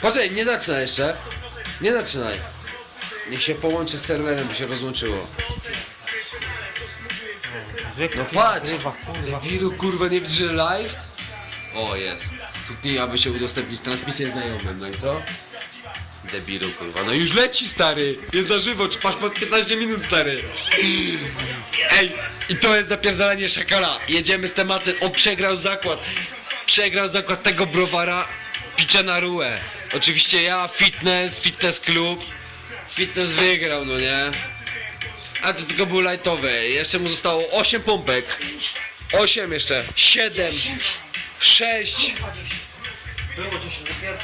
Poczekaj, nie zaczynaj jeszcze. Nie zaczynaj. Niech się połączy z serwerem, by się rozłączyło. No patrz! Debilu, kurwa, nie widzisz, że live? O, jest. Stuknij, aby się udostępnić transmisję znajomym, no i co? Debilu, kurwa. No już leci, stary! Jest na żywo, czy masz po 15 minut, stary! Ej, i to jest zapierdalanie szakala. Jedziemy z tematem, on przegrał zakład. Przegrał zakład tego browara, picze na ruę. Oczywiście ja, fitness, fitness klub. Fitness wygrał, no nie? A to tylko był lightowy. Jeszcze mu zostało 8 pompek. 8 jeszcze. 7. 6. Było 10 dopiero.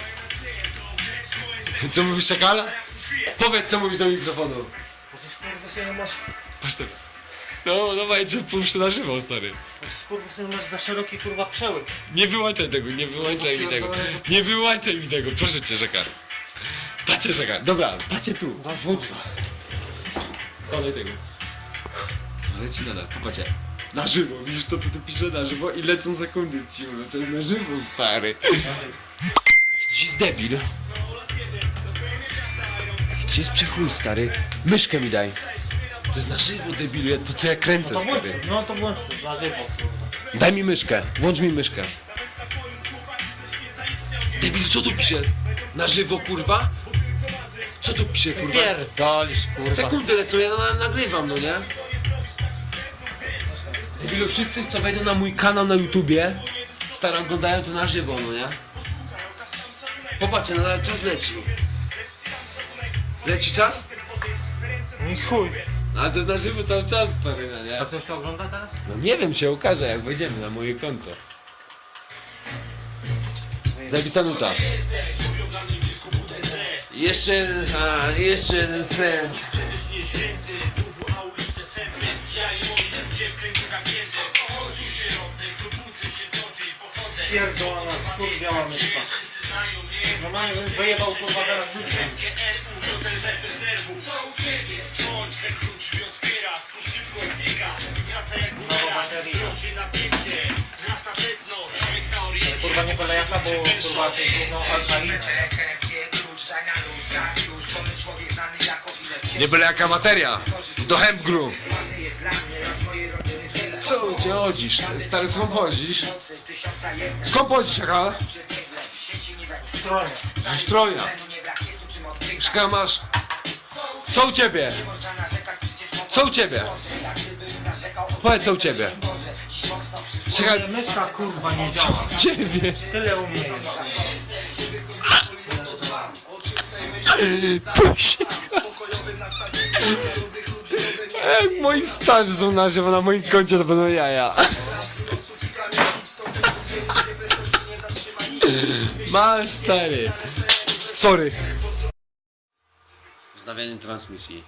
Co mówisz, szakala? Powiedz, co mówisz do mikrofonu. Patrz tak. No, dawaj, co puszczę na żywo, stary. kurwa sobie masz za szeroki kurwa przełyk. Nie wyłączaj tego, nie wyłączaj mi tego. Nie wyłączaj mi tego, proszę cię, Żeka. Patrzcie, Żeka. Dobra, patrzcie tu. Włącz. Kolej tego. To leci nadal, popatrzcie. Na żywo, widzisz to, co tu pisze na żywo i lecą sekundy ci mówię, to jest na żywo, stary. Gdzie jest debil? Gdzie jest przechuj, stary? Myszkę mi daj. To jest na żywo, debilu, ja- to co ja kręcę, To włącz, stary. no to włącz na żywo. Daj mi myszkę, włącz mi myszkę. Debil, co tu pisze? Na żywo, kurwa? Co tu pisze, kurwa? Pierdolisz kurwa. Sekundy lecą, ja na, nagrywam, no nie? Debilu, wszyscy co wejdą na mój kanał na YouTubie, stara oglądają to na żywo, no nie? Popatrzcie, nadal czas leci. Leci czas? No i chuj. No, ale to jest na żywo cały czas, stary, no nie? A ktoś to ogląda teraz? No nie wiem, się okaże jak wejdziemy na moje konto. Zajebista nuta. Jeszcze jeden, a, jeszcze jeden skręt. Pierdolona skurwiała myszka. Normalnie bym wyjebał kurwa teraz rzuciłem. Kurwa nie byle jaka, bo kurwa to jest no alkaina. Nie byle jaka materia. Do Hemgru. Co gdzie chodzisz? Stary, skąd chodzisz? Skąd chodzisz? Stronie. Z Ustroja. Szaka, masz... Co u ciebie? Co u ciebie? Powiedz co u ciebie. Czekaj, Ale myszka kurwa nie działa. ciebie. Tyle umie. Jak moi starzy są na żywo na moim koncie, to będą jaja. Masz stary. Sorry. Wznawianie transmisji.